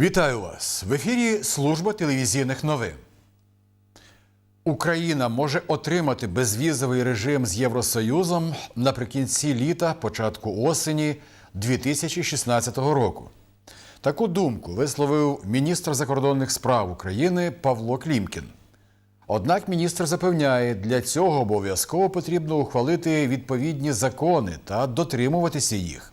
Вітаю вас! В ефірі служба телевізійних новин. Україна може отримати безвізовий режим з Євросоюзом наприкінці літа, початку осені 2016 року. Таку думку висловив міністр закордонних справ України Павло Клімкін. Однак міністр запевняє, для цього обов'язково потрібно ухвалити відповідні закони та дотримуватися їх.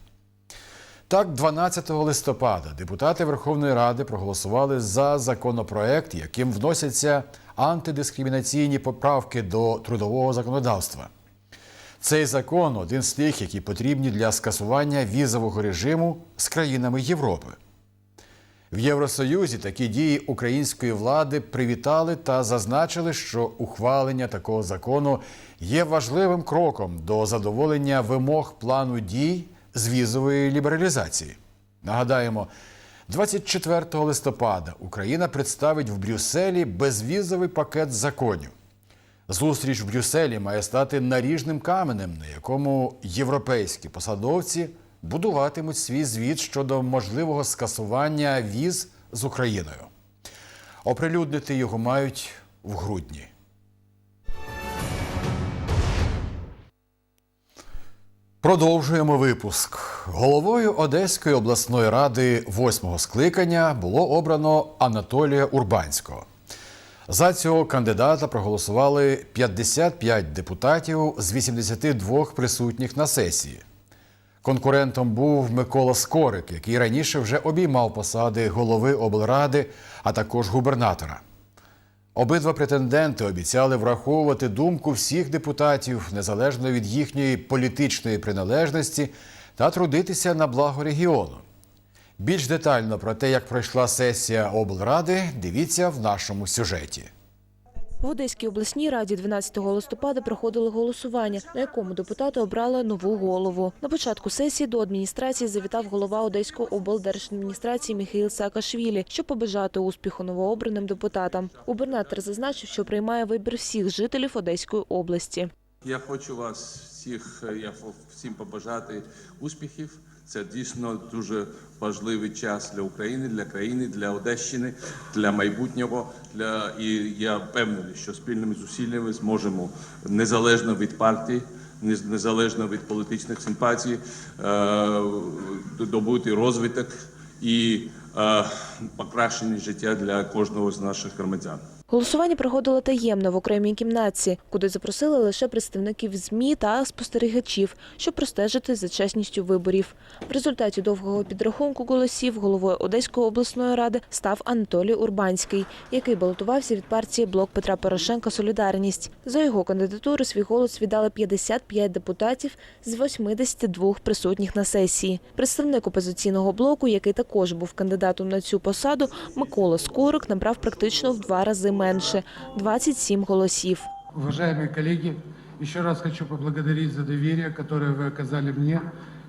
Так, 12 листопада депутати Верховної Ради проголосували за законопроект, яким вносяться антидискримінаційні поправки до трудового законодавства. Цей закон один з тих, які потрібні для скасування візового режиму з країнами Європи. В Євросоюзі такі дії української влади привітали та зазначили, що ухвалення такого закону є важливим кроком до задоволення вимог плану дій з візової лібералізації. Нагадаємо, 24 листопада Україна представить в Брюсселі безвізовий пакет законів. Зустріч в Брюсселі має стати наріжним каменем, на якому європейські посадовці будуватимуть свій звіт щодо можливого скасування віз з Україною. Оприлюднити його мають в грудні. Продовжуємо випуск. Головою Одеської обласної ради восьмого скликання було обрано Анатолія Урбанського. За цього кандидата проголосували 55 депутатів з 82 присутніх на сесії. Конкурентом був Микола Скорик, який раніше вже обіймав посади голови облради, а також губернатора. Обидва претенденти обіцяли враховувати думку всіх депутатів, незалежно від їхньої політичної приналежності, та трудитися на благо регіону. Більш детально про те, як пройшла сесія облради, дивіться в нашому сюжеті. В Одеській обласній раді 12 листопада проходило голосування, на якому депутати обрали нову голову. На початку сесії до адміністрації завітав голова Одеської облдержадміністрації Михаїл Саакашвілі, щоб побажати успіху новообраним депутатам. Губернатор зазначив, що приймає вибір всіх жителів Одеської області. Я хочу вас всіх, е, я всім побажати успіхів. Це дійсно дуже важливий час для України, для країни, для Одещини, для майбутнього. Для і я впевнений, що спільними зусиллями зможемо незалежно від партії, незалежно від політичних симпатій, е, добути розвиток і е, покращення життя для кожного з наших громадян. Голосування проходило таємно в окремій кімнатці, куди запросили лише представників ЗМІ та спостерігачів, щоб простежити за чесністю виборів. В результаті довгого підрахунку голосів головою Одеської обласної ради став Анатолій Урбанський, який балотувався від партії Блок Петра Порошенка Солідарність. За його кандидатуру свій голос віддали 55 депутатів з 82 присутніх на сесії. Представник опозиційного блоку, який також був кандидатом на цю посаду, Микола Скорик набрав практично в два рази менше 27 голосів. Уважаемые коллеги, еще раз хочу поблагодарить за доверие, которое вы оказали мне,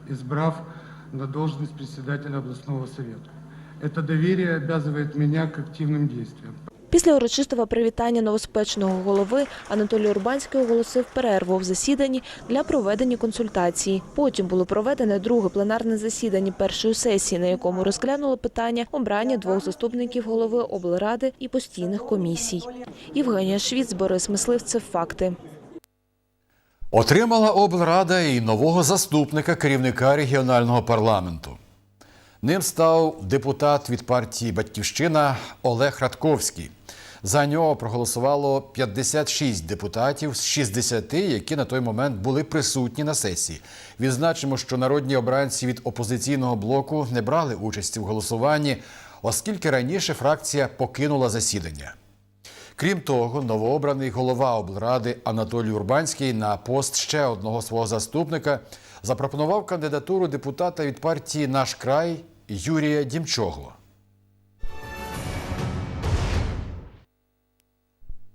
избрав на должность председателя областного совета. Это доверие обязывает меня к активным действиям. Після урочистого привітання новоспеченого голови Анатолій Урбанський оголосив перерву в засіданні для проведення консультацій. Потім було проведене друге пленарне засідання першої сесії, на якому розглянули питання обрання двох заступників голови облради і постійних комісій. Євгенія Швіц, Борис Мисливцев. Факти. Отримала облрада і нового заступника керівника регіонального парламенту. Ним став депутат від партії Батьківщина Олег Радковський. За нього проголосувало 56 депутатів з 60, які на той момент були присутні на сесії. Відзначимо, що народні обранці від опозиційного блоку не брали участі в голосуванні, оскільки раніше фракція покинула засідання. Крім того, новообраний голова облради Анатолій Урбанський на пост ще одного свого заступника запропонував кандидатуру депутата від партії Наш край Юрія Дімчогло.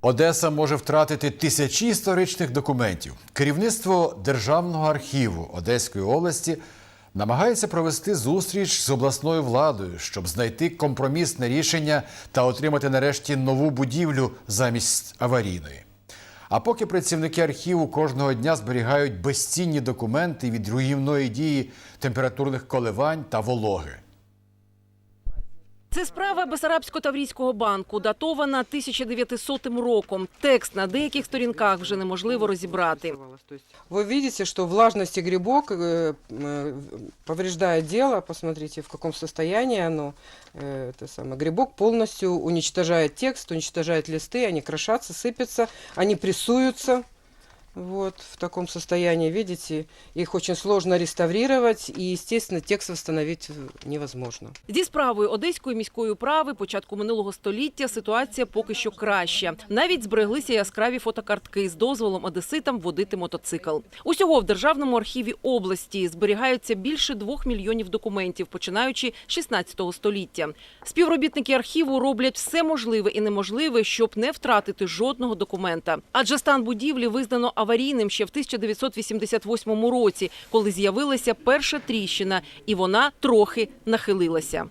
Одеса може втратити тисячі історичних документів. Керівництво Державного архіву Одеської області намагається провести зустріч з обласною владою, щоб знайти компромісне рішення та отримати нарешті нову будівлю замість аварійної. А поки працівники архіву кожного дня зберігають безцінні документи від руйнівної дії температурних коливань та вологи. Це справа Бесарабсько-Таврійського банку, датована 1900 роком. Текст на деяких сторінках вже неможливо розібрати. Вы видите, что влажность и грибок э, э, повреждает дело. Посмотрите, в каком состоянии оно. Э, Это самое. Грибок полностью уничтожает текст, уничтожает листы, они крошатся, сыпятся, они прессуются. Вот в таком состоянии, видите, их очень сложно реставрировать, и, естественно, текст восстановить э, невозможно. Зі справою Одеської міської управи початку минулого століття ситуація поки що краща. Навіть збереглися яскраві фотокартки з дозволом одеситам водити мотоцикл. Усього в державному архіві області зберігаються більше двох мільйонів документів, починаючи з 16 століття. Співробітники архіву роблять все можливе і неможливе, щоб не втратити жодного документа. Адже стан будівлі визнано аварійним ще в 1988 році, коли з'явилася перша тріщина, і вона трохи нахилилася.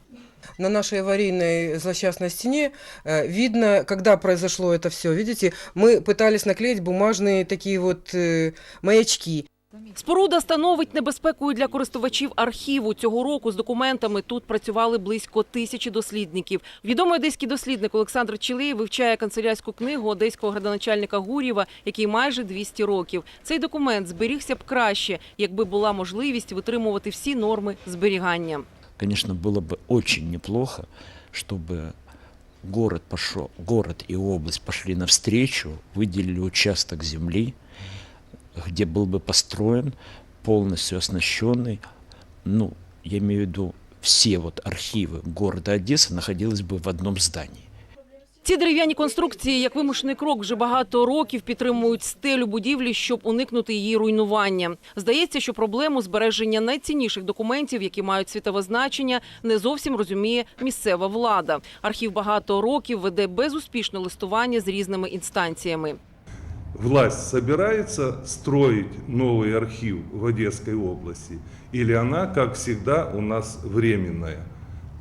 На нашей аварийной злосчастной стене э, видно, когда произошло это все. Видите, мы пытались наклеить бумажные такие вот э, маячки. Споруда становить небезпекою для користувачів архіву. Цього року з документами тут працювали близько тисячі дослідників. Відомий одеський дослідник Олександр Чилей вивчає канцелярську книгу одеського градоначальника Гурєва, який майже 200 років. Цей документ зберігся б краще, якби була можливість витримувати всі норми зберігання. Конечно, было бы очень неплохо, чтобы город, пошел, город и область пошли навстречу, выделили участок земли, где был бы построен полностью оснащенный, ну, я имею в виду, все вот архивы города Одессы находились бы в одном здании. Ці дерев'яні конструкції, як вимушений крок, вже багато років підтримують стелю будівлі, щоб уникнути її руйнування. Здається, що проблему збереження найцінніших документів, які мають світове значення, не зовсім розуміє місцева влада. Архів багато років веде безуспішне листування з різними інстанціями. власть собирается строить новый архив в Одесской области, или она, как всегда, у нас временная?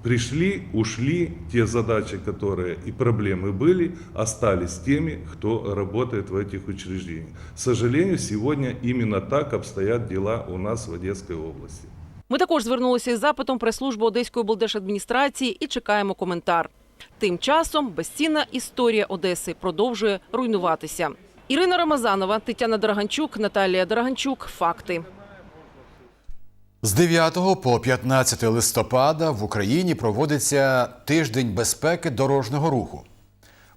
Пришли, ушли, те задачи, которые и проблемы были, остались теми, кто работает в этих учреждениях. К сожалению, сегодня именно так обстоят дела у нас в Одесской области. Ми також звернулися із запитом прес-служби Одеської облдержадміністрації і чекаємо коментар. Тим часом безцінна історія Одеси продовжує руйнуватися. Ірина Рамазанова, Тетяна Драганчук, Наталія Драганчук. Факти. З 9 по 15 листопада в Україні проводиться тиждень безпеки дорожнього руху.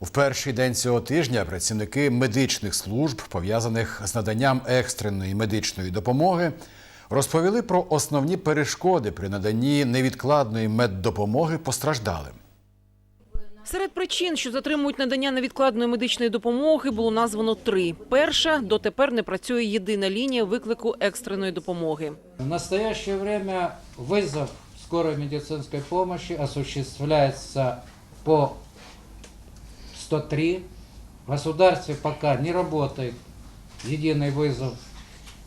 В перший день цього тижня працівники медичних служб, пов'язаних з наданням екстреної медичної допомоги, розповіли про основні перешкоди при наданні невідкладної меддопомоги постраждалим. Серед причин, що затримують надання невідкладної медичної допомоги, було названо три. Перша дотепер не працює єдина лінія виклику екстреної допомоги. В настоящее время вызов скорой медицинской помощи осуществляется по 103. В государстве пока не работает единый вызов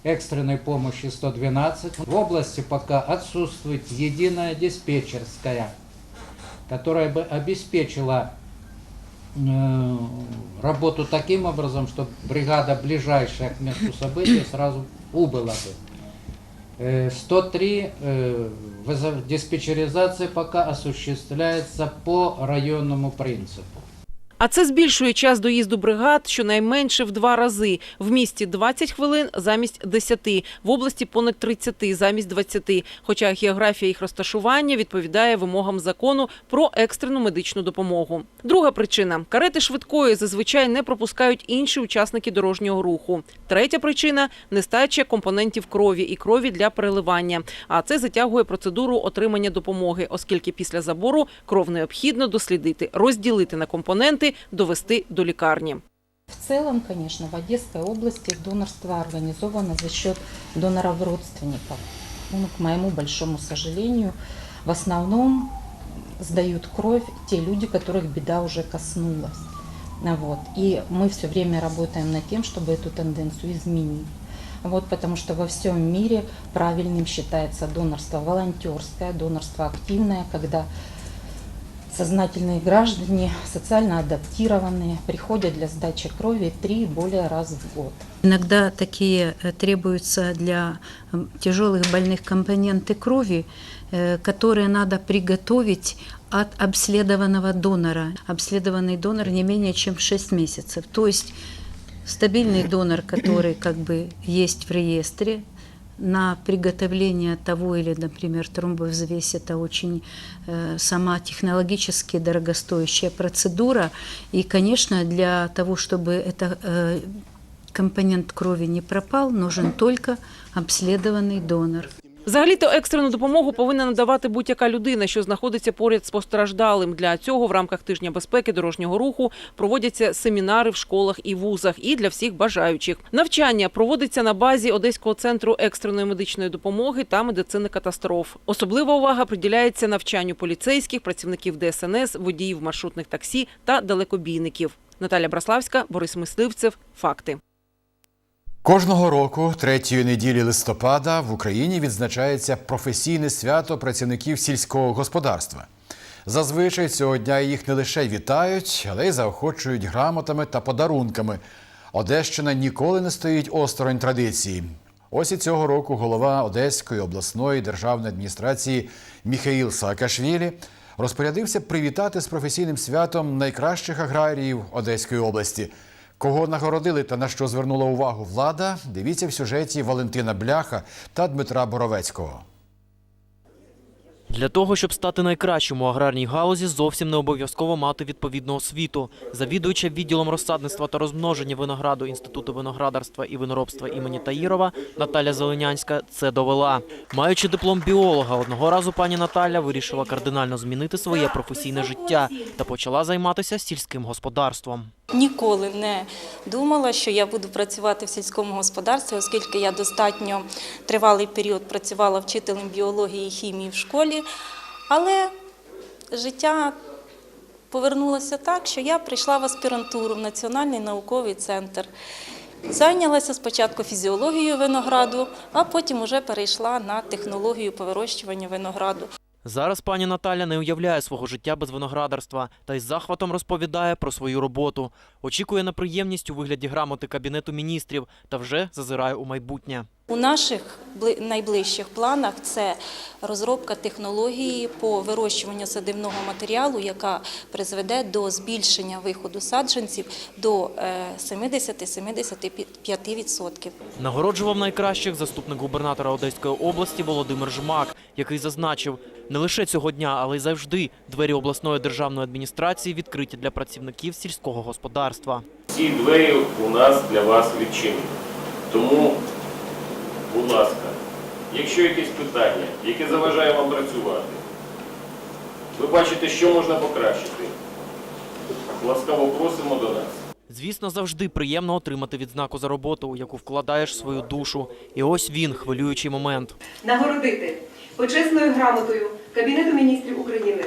экстренной помощи 112. В области пока отсутствует единая диспетчерская, которая бы обеспечила э, работу таким образом, чтобы бригада, ближайшая к месту события, сразу убыла бы. Э, 103 э, вызов диспетчеризация пока осуществляется по районному принципу. А це збільшує час доїзду бригад щонайменше в два рази. В місті 20 хвилин замість 10, в області понад 30 замість 20. Хоча географія їх розташування відповідає вимогам закону про екстрену медичну допомогу. Друга причина – карети швидкої зазвичай не пропускають інші учасники дорожнього руху. Третя причина – нестача компонентів крові і крові для переливання. А це затягує процедуру отримання допомоги, оскільки після забору кров необхідно дослідити, розділити на компоненти, довести до лікарні. В целом, конечно, в Одесской области донорство организовано за счет доноров-родственников. Ну, к моему большому сожалению, в основном сдают кровь те люди, которых беда уже коснулась. А Вот. И мы все время работаем над тем, чтобы эту тенденцию изменить. Вот, потому что во всем мире правильным считается донорство волонтерское, донорство активное, когда сознательные граждане, социально адаптированные, приходят для сдачи крови три и более раз в год. Иногда такие э, требуются для тяжелых больных компоненты крови, э, которые надо приготовить от обследованного донора. Обследованный донор не менее чем 6 месяцев. То есть стабильный донор, который как бы есть в реестре, на приготовление того или, например, тромбовзвесь, это очень э, сама технологически дорогостоящая процедура. И, конечно, для того, чтобы это э, компонент крови не пропал, нужен только обследованный донор. Взагалі-то екстрену допомогу повинна надавати будь-яка людина, що знаходиться поряд з постраждалим. Для цього в рамках тижня безпеки дорожнього руху проводяться семінари в школах і вузах і для всіх бажаючих. Навчання проводиться на базі Одеського центру екстреної медичної допомоги та медицини катастроф. Особлива увага приділяється навчанню поліцейських, працівників ДСНС, водіїв маршрутних таксі та далекобійників. Наталя Браславська, Борис Мисливцев. Факти. Кожного року, третьої неділі листопада, в Україні відзначається професійне свято працівників сільського господарства. Зазвичай цього дня їх не лише вітають, але й заохочують грамотами та подарунками. Одещина ніколи не стоїть осторонь традиції. Ось і цього року голова Одеської обласної державної адміністрації Міхаїл Саакашвілі розпорядився привітати з професійним святом найкращих аграріїв Одеської області. Кого нагородили та на що звернула увагу влада, дивіться в сюжеті Валентина Бляха та Дмитра Боровецького. Для того, щоб стати найкращим у аграрній галузі, зовсім не обов'язково мати відповідну освіту. Завідуюча відділом розсадництва та розмноження винограду Інституту виноградарства і виноробства імені Таїрова Наталя Зеленянська це довела. Маючи диплом біолога, одного разу пані Наталя вирішила кардинально змінити своє професійне життя та почала займатися сільським господарством. Ніколи не думала, що я буду працювати в сільському господарстві, оскільки я достатньо тривалий період працювала вчителем біології і хімії в школі. Але життя повернулося так, що я прийшла в аспірантуру в Національний науковий центр. Зайнялася спочатку фізіологією винограду, а потім уже перейшла на технологію по вирощуванню винограду. Зараз пані Наталя не уявляє свого життя без виноградарства та із захватом розповідає про свою роботу. Очікує на приємність у вигляді грамоти Кабінету міністрів та вже зазирає у майбутнє. У наших найближчих планах це розробка технології по вирощуванню садивного матеріалу, яка призведе до збільшення виходу саджанців до е, 70-75%. Нагороджував найкращих заступник губернатора Одеської області Володимир Жмак, який зазначив, не лише цього дня, але й завжди двері обласної державної адміністрації відкриті для працівників сільського господарства. Ці двері у нас для вас відчинені. Тому, будь ласка, якщо якісь питання, яке заважає вам працювати, ви бачите, що можна покращити, ласкаво просимо до нас. Звісно, завжди приємно отримати відзнаку за роботу, у яку вкладаєш свою душу. І ось він, хвилюючий момент. Нагородити почесною грамотою Кабінету міністрів України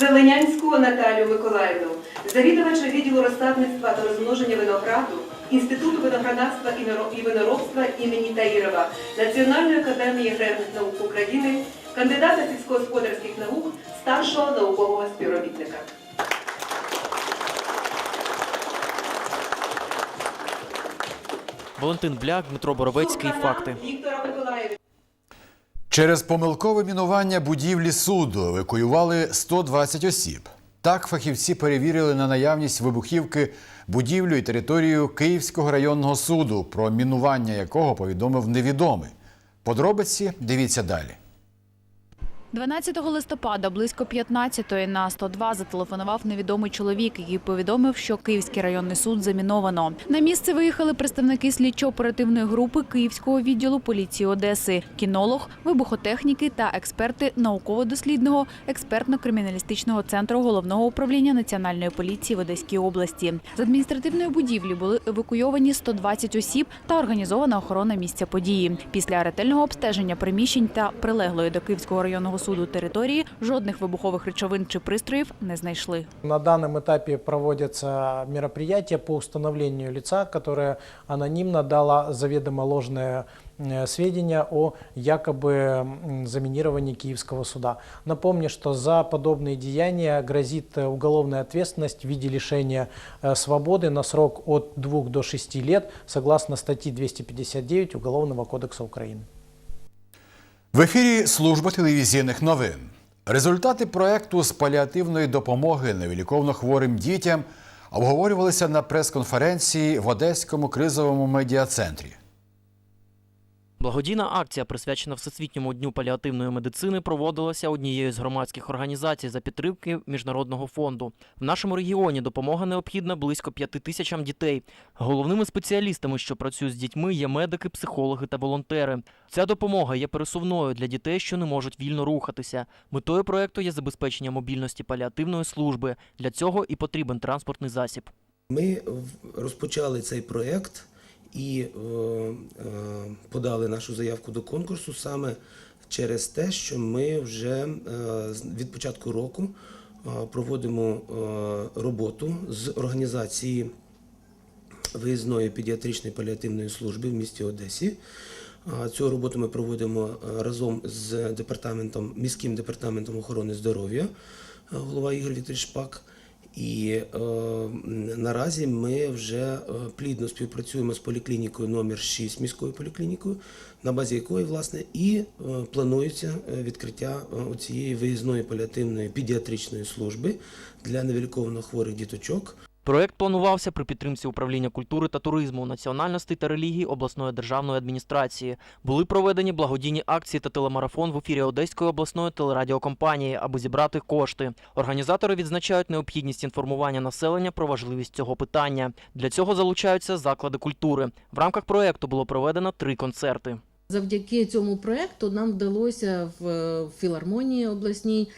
Зеленянську Наталію Миколаївну, завідувача відділу розсадництва та розмноження винограду Інституту виноградарства і виноробства імені Таїрова Національної академії аграрних наук України, кандидата сільськогосподарських наук, старшого наукового співробітника. Валентин Бляк, Дмитро Боровецький. Факти. Через помилкове мінування будівлі суду евакуювали 120 осіб. Так фахівці перевірили на наявність вибухівки будівлю і територію Київського районного суду, про мінування якого повідомив невідомий. Подробиці дивіться далі. 12 листопада близько 15-ї на 102 зателефонував невідомий чоловік, який повідомив, що Київський районний суд заміновано. На місце виїхали представники слідчо-оперативної групи Київського відділу поліції Одеси, кінолог, вибухотехніки та експерти науково-дослідного експертно-криміналістичного центру головного управління національної поліції в Одеській області. З адміністративної будівлі були евакуйовані 120 осіб та організована охорона місця події. Після ретельного обстеження приміщень та прилеглої до Київського районного суду території жодних вибухових речовин чи пристроїв не знайшли. На данном этапе проводятся мероприятия по установлению лица, которое анонимно дало заведомо ложное э, сведения о якобы м, заминировании Киевского суда. Напомню, что за подобные деяния грозит э, уголовная ответственность в виде лишения э, свободы на срок от 2 до 6 лет согласно статьи 259 Уголовного кодекса Украины. В ефірі служба телевізійних новин. Результати проекту з паліативної допомоги невіліковно хворим дітям обговорювалися на прес-конференції в Одеському кризовому медіа-центрі. Благодійна акція, присвячена Всесвітньому дню паліативної медицини, проводилася однією з громадських організацій за підтримки Міжнародного фонду. В нашому регіоні допомога необхідна близько п'яти тисячам дітей. Головними спеціалістами, що працюють з дітьми, є медики, психологи та волонтери. Ця допомога є пересувною для дітей, що не можуть вільно рухатися. Метою проекту є забезпечення мобільності паліативної служби. Для цього і потрібен транспортний засіб. Ми розпочали цей проєкт і е, е, подали нашу заявку до конкурсу саме через те, що ми вже е, від початку року проводимо роботу з організації виїзної педіатричної паліативної служби в місті Одесі. Цю роботу ми проводимо разом з департаментом, міським департаментом охорони здоров'я, голова Ігор Вікторович Шпак. І е, наразі ми вже е, плідно співпрацюємо з поліклінікою номер 6 міською поліклінікою, на базі якої власне і е, планується е, відкриття е, цієї виїзної паліативної педіатричної служби для невиліковано хворих діточок. Проект планувався при підтримці управління культури та туризму, національностей та релігій обласної державної адміністрації. Були проведені благодійні акції та телемарафон в ефірі Одеської обласної телерадіокомпанії, аби зібрати кошти. Організатори відзначають необхідність інформування населення про важливість цього питання. Для цього залучаються заклади культури. В рамках проекту було проведено три концерти. Завдяки цьому проекту нам вдалося в е, філармонії обласній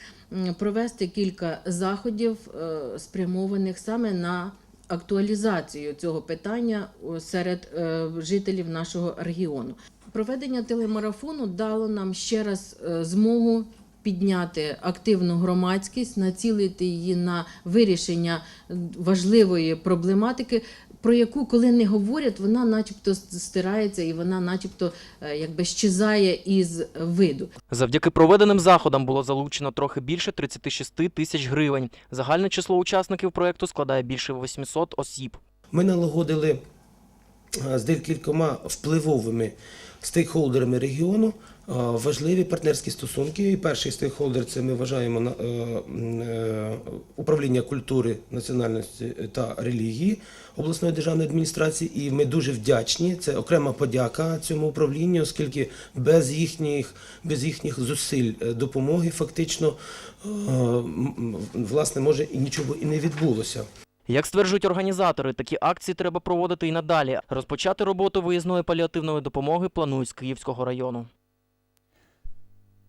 провести кілька заходів, е, спрямованих саме на актуалізацію цього питання серед е, жителів нашого регіону. Проведення телемарафону дало нам ще раз змогу підняти активну громадськість, націлити її на вирішення важливої проблематики, про яку, коли не говорять, вона начебто стирається і вона начебто е, якби щезає із виду. Завдяки проведеним заходам було залучено трохи більше 36 тисяч гривень. Загальне число учасників проекту складає більше 800 осіб. Ми налагодили е, з декількома впливовими стейкхолдерами регіону важливі партнерські стосунки. І перший стейкхолдер це ми вважаємо на- е, е, управління культури, національності та релігії обласної державної адміністрації. І ми дуже вдячні. Це окрема подяка цьому управлінню, оскільки без їхніх, без їхніх зусиль е, допомоги фактично е, власне може і нічого і не відбулося. Як стверджують організатори, такі акції треба проводити і надалі. Розпочати роботу виїзної паліативної допомоги планують з Київського району.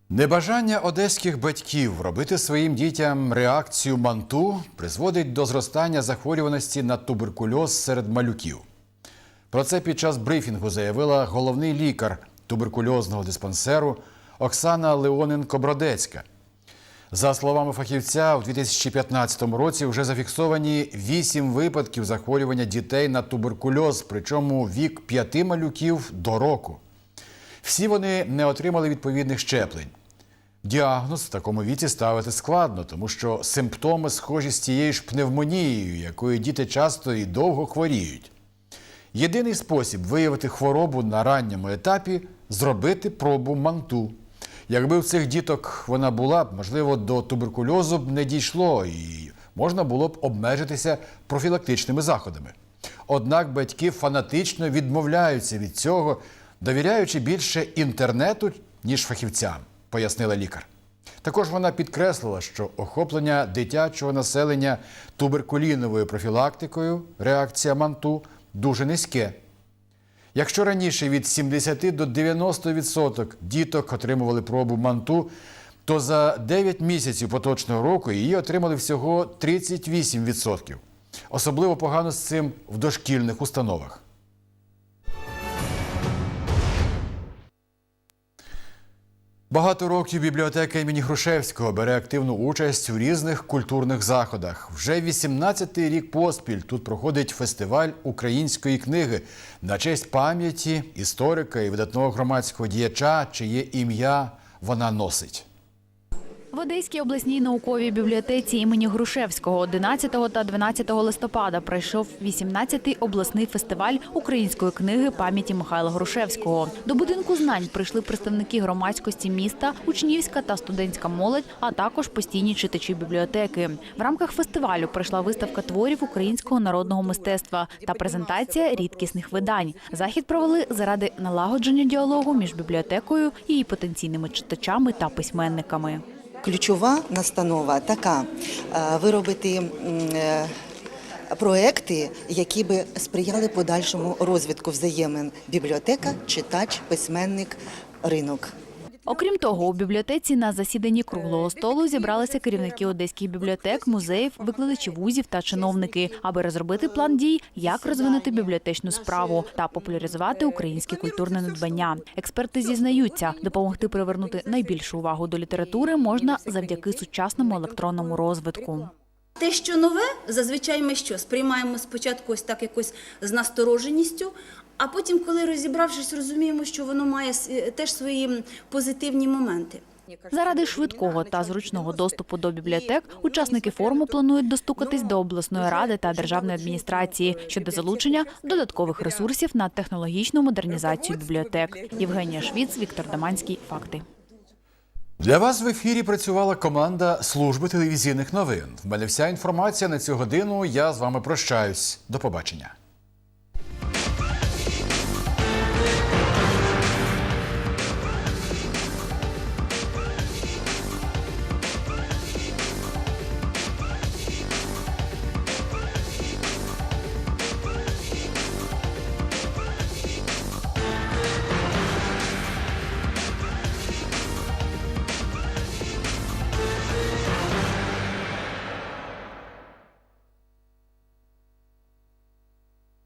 Небажання одеських батьків робити своїм дітям реакцію манту призводить до зростання захворюваності на туберкульоз серед малюків. Про це під час брифінгу заявила головний лікар туберкульозного диспансеру Оксана Леоненко-Бродецька. За словами фахівця, у 2015 році вже зафіксовані 8 випадків захворювання дітей на туберкульоз, причому вік п'яти малюків до року. Всі вони не отримали відповідних щеплень. Діагноз в такому віці ставити складно, тому що симптоми схожі з тією ж пневмонією, якою діти часто і довго хворіють. Єдиний спосіб виявити хворобу на ранньому етапі зробити пробу манту. Якби в цих діток вона була б, можливо, до туберкульозу б не дійшло і можна було б обмежитися профілактичними заходами. Однак батьки фанатично відмовляються від цього, довіряючи більше інтернету, ніж фахівцям, пояснила лікар. Також вона підкреслила, що охоплення дитячого населення туберкуліновою профілактикою, реакція манту, дуже низьке. Якщо раніше від 70 до 90% діток отримували пробу манту, то за 9 місяців поточного року її отримали всього 38%. Особливо погано з цим в дошкільних установах. Багато років бібліотека імені Грушевського бере активну участь у різних культурних заходах. Вже 18-й рік поспіль тут проходить фестиваль української книги на честь пам'яті історика і видатного громадського діяча, чиє ім'я вона носить. В Одеській обласній науковій бібліотеці імені Грушевського 11 та 12 листопада пройшов 18-й обласний фестиваль української книги пам'яті Михайла Грушевського. До будинку знань прийшли представники громадськості міста, учнівська та студентська молодь, а також постійні читачі бібліотеки. В рамках фестивалю пройшла виставка творів українського народного мистецтва та презентація рідкісних видань. Захід провели заради налагодження діалогу між бібліотекою її потенційними читачами та письменниками. Ключова настанова така е, виробити е, проекти, які би сприяли подальшому розвитку взаємин бібліотека, читач, письменник, ринок. Окрім того, у бібліотеці на засіданні круглого столу зібралися керівники одеських бібліотек, музеїв, викладачі вузів та чиновники, аби розробити план дій, як розвинути бібліотечну справу та популяризувати українське культурне надбання. Експерти зізнаються, допомогти привернути найбільшу увагу до літератури можна завдяки сучасному електронному розвитку. Те, що нове, зазвичай ми що сприймаємо спочатку ось так якось з настороженістю, а потім, коли розібравшись, розуміємо, що воно має теж свої позитивні моменти. Заради швидкого та зручного доступу до бібліотек учасники форуму планують достукатись до обласної ради та державної адміністрації щодо залучення додаткових ресурсів на технологічну модернізацію бібліотек. Євгенія Швіц, Віктор Даманський. Факти. Для вас в ефірі працювала команда служби телевізійних новин. В мене вся інформація на цю годину. Я з вами прощаюсь. До побачення.